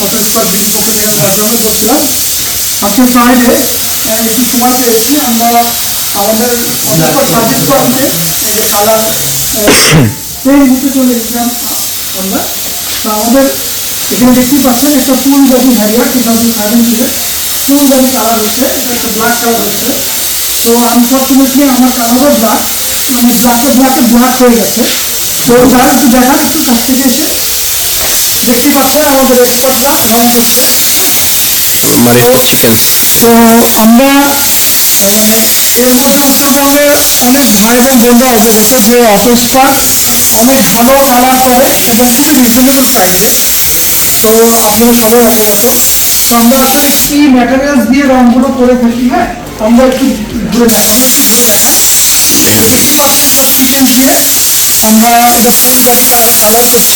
পক্ষ থেকে আমি রাজা বলছিলাম আজকে ফ্রাইডে একটু সময় পেয়েছি, আমরা আমাদের পার সার্ভিস পয়েন্টে এই যে কালার সেই মুখে চলে গেছিলাম আমরা। তো আমাদের এখানে দেখতেই পাচ্ছেন, একটা full body Harrier two thousand সেভেন্টিনের full body colour হচ্ছে এটা একটা ব্ল্যাক কালার হচ্ছে তো আনফর্চুনেটলি আমার কালারও ব্ল্যাক মানে ব্ল্যাকটা ব্ল্যাকে ব্ল্যাক হয়ে গেছে, তো যারা একটু দেখান একটু কাছ থেকে এসে দেখতেই পাচ্ছেন আমাদের রং করছে মানে চিকেন তো আমরা মানে এর মধ্যে উত্তরবঙ্গের অনেক ভাই বোন বন্ধুরা এসে গেছে যে অটো স্পার্ক অনেক ভালো কালার করে এবং খুবই রিজনেবল প্রাইসে তো আপনারা সবাই অবগত তো আমরা আসলে কি ম্যাটেরিয়ালস দিয়ে রংগুলো করে থাকি হ্যাঁ আমরা একটু ঘুরে দেখাবো একটু ঘুরে দেখাই তো দেখতে পাচ্ছেন এটা চিকেন দিয়ে আমরা এটা ফুল কালার কালার করছি।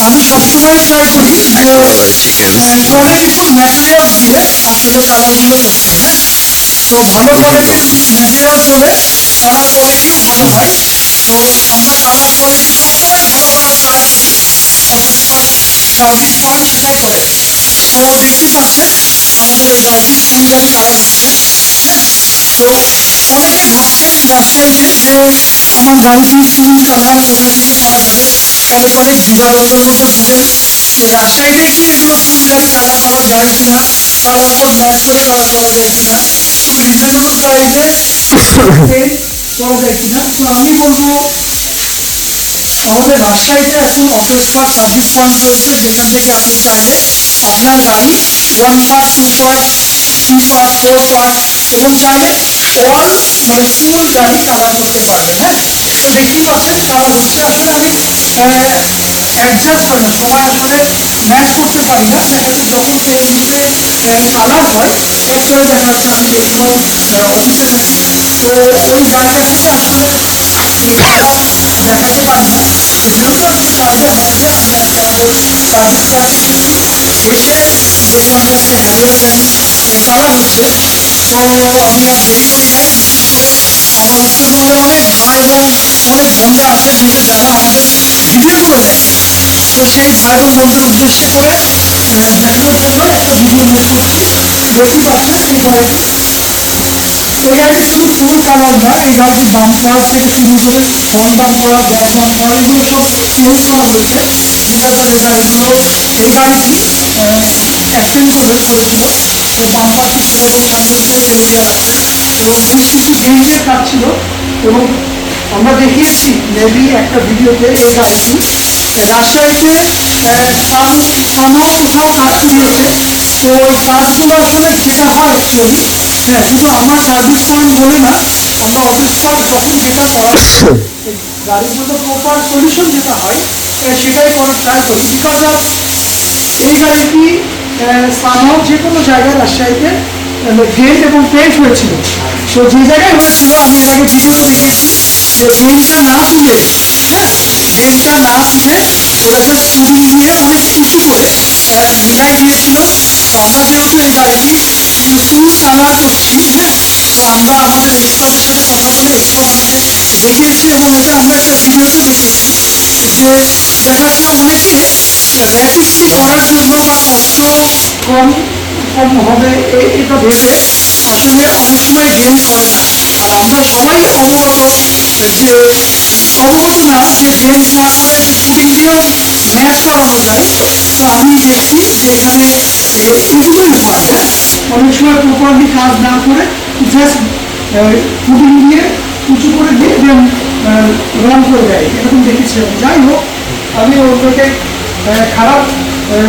আমি সবসময় ট্রাই করি যে চিকেন আহ, অনেক কিছু ম্যাটেরিয়ালস দিয়ে আসলে কালারগুলো করতে হ্যাঁ তো ভালো কোয়ালিটির ম্যাটেরিয়ালস হলে কালার কোয়ালিটিও ভালো হয় তো আমরা কালার কোয়ালিটি সবসময় ভালো কালার ছাড়া করি অটোস্পার সার্ভিস পয়েন্ট সেটাই করে থাকে তো দেখতেই পাচ্ছেন আমাদের ফুল বডি কালার হচ্ছে হ্যাঁ তো যে আমার গাড়িটি ফুল কালার কোথা থেকে করা যাবে অনেক অনেক দ্বিধাদ্বন্দ্বের মধ্যে ভোগেন যে রাজশাহীতে কি এগুলো ফুল গাড়ি কালার করা যায় কিনা তার উপর ম্যাচ করে কালার করা যায় কিনা খুবই রিজনেবল প্রাইসে করা যায় কিনা তো আমি বলব আমাদের রাজশাহীতে এখন স্পার সার্ভিস পয়েন্ট রয়েছে যেখান থেকে আপনি চাইলে আপনার গাড়ি one part two part three part four part এবং চাইলে অল মানে ফুল গাড়ি কালার করতে পারবেন হ্যাঁ তো দেখতেই পাচ্ছেন কালার হচ্ছে আসলে আমি অ্যাডজাস্ট হয় না সবাই আসলে ম্যাচ করতে পারি না যাচ্ছে যখন ফেসবুকে কালার হয় সবসময় দেখা যাচ্ছে আমি ম্যাক্সিমাম অফিসে থাকি তো ওই জায়গা থেকে আসলে দেখাতে পারি না তো হলিডে আমি আজকে আমাদের সার্ভিস পয়েন্টে এসেছি এসে দেখলাম যে আজকে হ্যারিয়ার গাড়ি কালার হচ্ছে তো আমি আর দেরি করি নাই বিশেষ করে আমার অনেক ভাই এবং অনেক বন্ধুরা আছে যে যারা আমাদের ভিডিওগুলো দেখে তো সেই এবং বন্ধুর উদ্দেশ্যে করে দেখানোর জন্য একটা ভিডিও মেক করছি দেখতে পাচ্ছেন এই গাড়িটি এই গাড়িটি শুধু ফুল কালার না এই গাড়িটি বাম্পার থেকে শুরু করে ফ্রন্ট বাম্পার ব্যাক বাম্পার এগুলো সব চেঞ্জ করা হয়েছে ডিজাস্টার লেজার এগুলো এই গাড়িটি অ্যাক্সিডেন্ট করে করেছিল তো বাম্পারটি এবং ফেলে দেওয়া এবং বেশ কিছু ডেন্টের কাজ ছিল এবং আমরা দেখিয়েছি মেবি একটা ভিডিওতে এই গাড়িটি রাজশাহীতে সান সানও কোথাও কাজ করিয়েছে তো ওই কাজগুলো আসলে যেটা হয় অ্যাকচুয়ালি হ্যাঁ শুধু আমার সার্ভিস পয়েন্ট বলে না, আমরা অফিস পার্ক যখন যেটা করাই এই গাড়িগুলো প্রপার সলিউশন যেটা হয় সেটাই করার ট্রাই করি। বিকজ এই গাড়িটি সানও যে কোনো জায়গায় রাজশাহীতে গেট এবং পেন্ট হয়েছিল। তো যে জায়গায় হয়েছিল যে গেটটা না তুলে হ্যাঁ গেটটা না তুলে জাস্ট ফুটিং দিয়ে অনেক উঁচু করে ঢেকাই দিয়েছিল আমরা যেহেতু এই বাড়িটি একটু ফুল কালার হ্যাঁ আমরা আমাদের রেজিস্ট্রারের সাথে কথা বলে একটু আপনাকে দেখিয়েছি এবং এটা আমরা একটা দেখিয়েছি যে দেখা যাচ্ছে অনেকে র্যাপিডলি করার জন্য বা কষ্ট কম কম হবে এটা ভেবে আসলে অনেক সময় গেম করে না আর আমরা সবাই অবগত যে অবগত না যে ডেন্ট না করে ফুটিং দিয়েও ম্যাচ করানো যায় তো আমি দেখছি যে এখানে এইটুকুই হয় হ্যাঁ অনেক সময় প্রপারলি কাজ না করে জাস্ট ফুটিং দিয়ে উঁচু করে দিয়ে দেন রং করে দেয়। এরকম দেখেছি আমি। যাই হোক, আমি অন্যকে খারাপ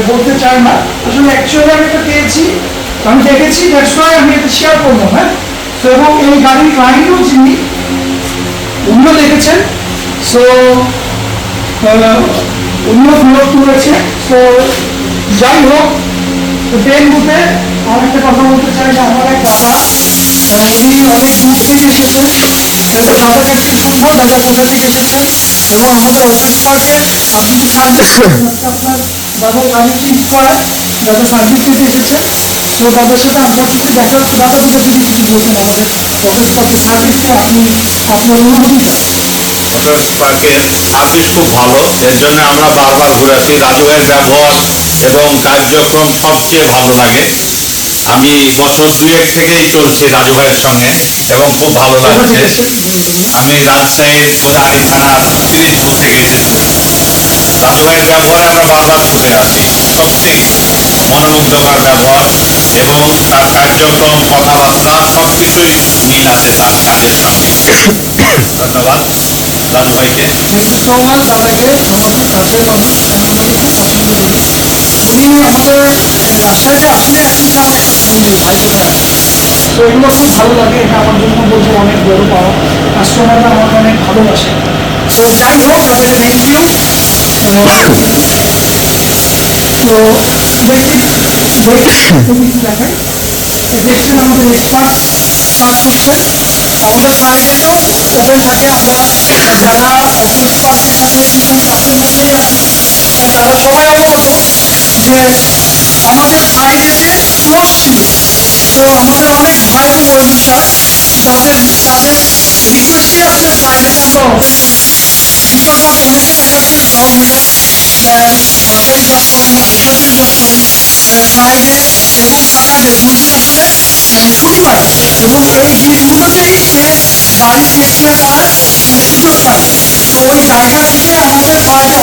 বলতে চাই না। আসলে অ্যাকচুয়ালি আমি এটা পেয়েছি। আমি দেখেছি দ্যাটস ওয়াই আমি এটা শেয়ার করলাম হ্যাঁ? তো এবং এই গাড়ির ক্লায়েন্টও যিনি, উনিও দেখেছেন। সো উনিও বিরোধ করেছে তো যাই হোক ট্রেন বুথে আরেকটা কথা বলতে চাই যে আমার এক দাদা উনি অনেক দূর থেকে এসেছেন আহ, দাদাকে একটু শুনব দাদা কোথা থেকে এসেছেন এবং আমাদের অফিস পার্কে আপনি আপনার গাড়ি চেঞ্জ করায় দাদা সার্ভিস দিতে এসেছেন তো দাদার সাথে আনফর্চুনেটলি দেখা দাদা তোকে যদি কিছু বলতেন আমাদের অফিস পার্কের সার্ভিস নিয়ে আপনি আপনার অনুভূতিটা অটোস পার্কের সার্ভিস খুব ভালো এর জন্য আমরা বারবার ঘুরে আসি রাজু ব্যবহার এবং কার্যক্রম সবচেয়ে ভালো লাগে আমি বছর দুয়েক থেকেই চলছি রাজু ভাইয়ের সঙ্গে এবং খুব ভালো লাগছে। আমি রাজশাহীর কোদাহারি থানার পিরিজপুর থেকে এসেছি। রাজু ভাইয়ের ব্যবহারে আমরা বারবার ছুটে আসি সত্যি মনোমুগ্ধকর ব্যবহার এবং তার কার্যক্রম কথাবার্তা সব কিছুই মিল আছে তার কাজের সঙ্গে ধন্যবাদ রাজু ভাইকে। থ্যাংক ইউ সো মাচ দাদাকে আমাদের কাছের মানুষ আমি ওনাকে খুব পছন্দ করি আমার তো এগুলো খুব ভালো লাগে এটা আমার জন্য বলব অনেক বড় পাওয়া। কাস্টমাররা আমাকে অনেক ভালোবাসে। তো যাই হোক দাদাকে থ্যাংক ইউ তো দেখি দেখি দেখাই দেখছেন আমাদের এক্সপার্ট কাজ করছে। আমাদের ফ্রাইডেতেও ওপেন থাকে আমরা যারা এক্সপার্টের সাথে কাজের মধ্যেই আছি তারা সবাই অবগত যে আমাদের ফ্রাইডেতে ক্লোজ ছিল তো আমাদের অনেক ভাই এবং বন্ধুরা যাদের তাদের রিকোয়েস্টে আমরা অনেকে দেখা যাচ্ছে জব লিডার সরকারি জব করেন বেসরকারি জব করেন ফ্রাইডে এবং দুদিন আসলে আহ, ছুটি এবং এই গাড়ি টেক কেয়ার করার সুযোগ পায় তো ওই জায়গা থেকে আমাদের ফ্রাইডে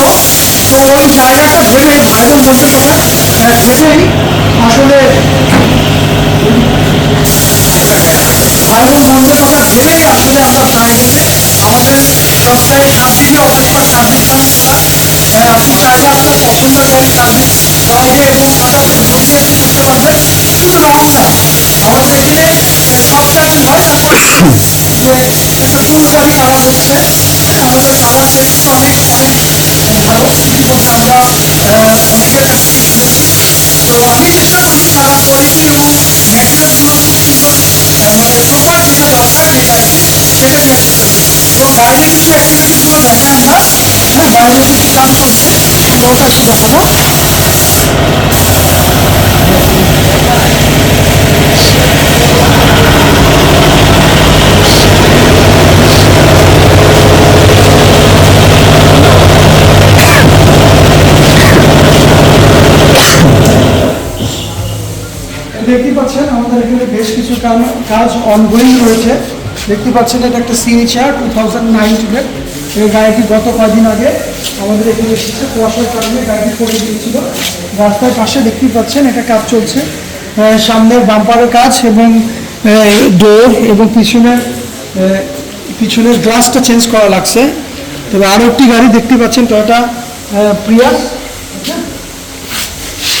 অফ ছিল ওই জায়গাটা ভেবে বলতে কথা আহ, ভেবেই আসলে বন্ধুর কথা ভেবেই আসলে আমরা ফ্রাইডেতে আমাদের সাত দিনই অটোস্পট সার্ভিস চালু করা আহ, আপনি চাইলে আপনার পছন্দের গাড়ি সার্ভিস ফ্রাইডে এবং দিন আপনি করতে পারবেন শুধু লং টার্ম আমাদের এখানে শর্ট টার্মই যে একটা ট্যুর গাড়ি নেওয়া হচ্ছে আমাদের সারা সেক্টর অনেক অনেক ভালো বিকজ আমরা অনেকের কাছ থেকে শুনেছি তো আমি চেষ্টা করি তার কোয়ালিটি এবং মেনটেন্যান্সগুলো খুব সুন্দর আহ, মানে প্রপার যেটা যে সেটা দেওয়ার চেষ্টা করি এবং বাইরে কিছু অ্যাক্টিভিটিসগুলো দেখাই আমরা হ্যাঁ বাইরে কিছু কাজ চলছে আমরা ওটা একটু দেখাবো দেখতে পাচ্ছেন আমাদের এখানে বেশ কিছু কাম- কাজ অনগোয়িং রয়েছে। দেখতে পাচ্ছেন এটা একটা সিএইচআর টু থাউজেন্ড নাইনটিনের এই গাড়িটি গত কদিন আগে আমাদের এখানে এসেছে। কুয়াশার কারণে গাড়িটি পড়ে গিয়েছিল। রাস্তার পাশে দেখতে পাচ্ছেন এটা কাজ চলছে। সামনের বাম্পারের কাজ এবং ডোর এবং পিছনের পিছনের গ্লাসটা চেঞ্জ করা লাগছে। তবে আরও একটি গাড়ি দেখতে পাচ্ছেন টয়টা প্রিয়াস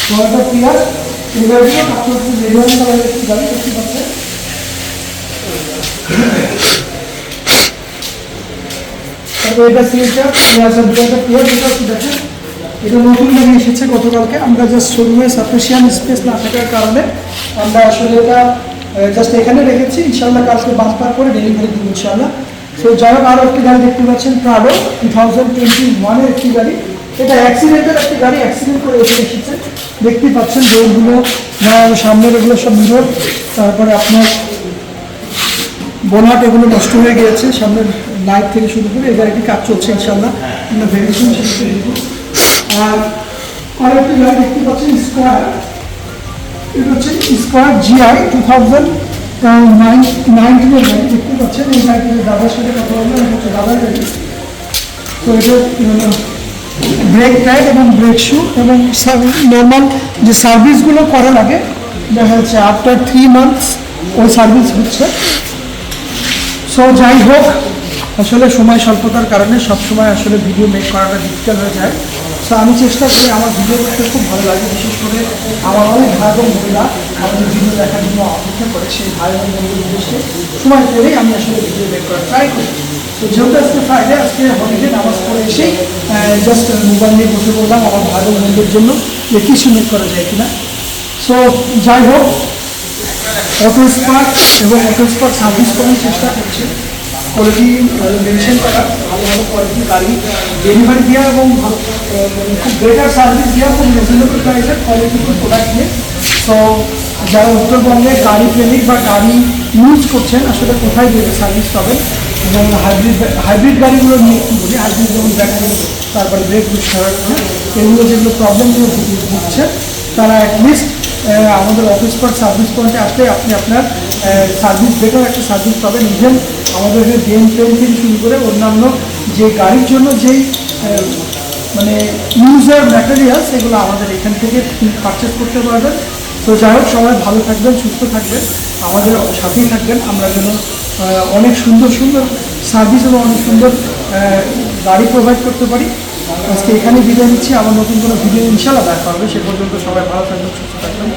টয়োটা প্রিয়াস এই গাড়িটিও কাজ চলছে গাড়ি দেখতে পাচ্ছেন এটা নতুন গাড়ি এসেছে গতকালকে। আমরা জাস্ট শোরুমে সাফিসিয়ান্ট স্পেস না থাকার কারণে আমরা আসলে এটা জাস্ট এখানে রেখেছি। ইনশাল্লাহ কালকে বাম্পার করে ডেলিভারি দিব ইনশাল্লাহ যাই হোক আরও একটি গাড়ি দেখতে পাচ্ছেন প্রাডো টু থাউজেন্ড টোয়েন্টি ওয়ানের একটি গাড়ি। এটা অ্যাক্সিডেন্টের একটি গাড়ি অ্যাক্সিডেন্ট করে এসে এসেছে। দেখতে পাচ্ছেন রোডগুলো সামনের এগুলো সব মিরর তারপরে আপনার বোনাট এগুলো নষ্ট হয়ে গিয়েছে, সামনের লাইট থেকে শুরু করে এই গাড়িটি কাজ চলছে ইনশাল্লাহ আমরা ভেরিয়েশন আর আরেকটি গাড়ি দেখতে পাচ্ছেন স্কোয়ার। এটা হচ্ছে square GI two thousand nine, নাইনটিনের গাড়ি দেখতে পাচ্ছেন। এই গাড়িটির দাদার সাথে কথা বললাম হচ্ছে দাদার গাড়ি তো এটা ব্রেক প্যাড এবং ব্রেক শু এবং নর্মাল যে সার্ভিসগুলো করা লাগে, দেখা যাচ্ছে আফটার থ্রি মান্থস ওই সার্ভিস হচ্ছে। সো যাই হোক, আসলে সময় স্বল্পতার কারণে সব সময় আসলে ভিডিও মেক করাটা ডিফিকাল্ট হয়ে যায়। সো আমি চেষ্টা করি আমার ভিডিও করতে খুব ভালো লাগে, বিশেষ করে আমার অনেক ভাই এবং বোনেরা আমাদের ভিডিও দেখার জন্য অপেক্ষা করে, সেই ভাই এবং বোনদের উদ্দেশ্যে সময় করেই আমি আসলে ভিডিও মেক করার ট্রাই করি। তো যেহেতু আজকে ফ্রাইডে আজকে হলিডে নামাজ পড়ে এসেই জাস্ট মোবাইল নিয়ে বসে পড়লাম আমার ভাই এবং বোনদের জন্য যে কিছু মেক করা যায় কিনা। সো যাই হোক অটো স্পার্ক এবং অটো স্পার্ক সার্ভিস করার চেষ্টা করছে। কোয়ালিটি মেনশন করা, ভালো ভালো কোয়ালিটি গাড়ি ডেলিভারি দেওয়া এবং মানে খুব বেটার সার্ভিস দেওয়া খুব রিজনেবল প্রাইসের কোয়ালিটিফুল প্রোডাক্ট নিয়ে। সো যারা উত্তরবঙ্গে গাড়ি প্রেমিক বা গাড়ি ইউজ করছেন, আসলে কোথায় সার্ভিস পাবেন? যেমন হাইব্রিড হাইব্রিড গাড়িগুলো নিয়ে একটু বলি। হাইব্রিড যেমন ব্যাটারি তারপরে ব্রেক বুস্টার এগুলো যেগুলো প্রবলেমগুলো ভুগছে, তারা অ্যাটলিস্ট আমাদের অফিস পয়েন্ট সার্ভিস পয়েন্টে আসলে আপনি আপনার সার্ভিস বেটার একটা সার্ভিস পাবেন। ইভেন আমাদের এখানে গেম ট্রেন থেকে শুরু করে অন্যান্য যে গাড়ির জন্য যেই মানে ইউজার ম্যাটেরিয়াল সেগুলো আমাদের এখান থেকে পারচেস করতে পারবেন। তো যাই হোক, সবাই ভালো থাকবেন, সুস্থ থাকবেন, আমাদের সাথেই থাকবেন। আমরা যেন অনেক সুন্দর সুন্দর সার্ভিস এবং অনেক সুন্দর গাড়ি প্রোভাইড করতে পারি। আজকে এখানে বিদায় নিচ্ছি। আমার নতুন কোনো ভিডিও ইনশাল্লাহ দেখা হবে। সে পর্যন্ত সবাই ভালো থাকবেন, সুস্থ থাকবেন।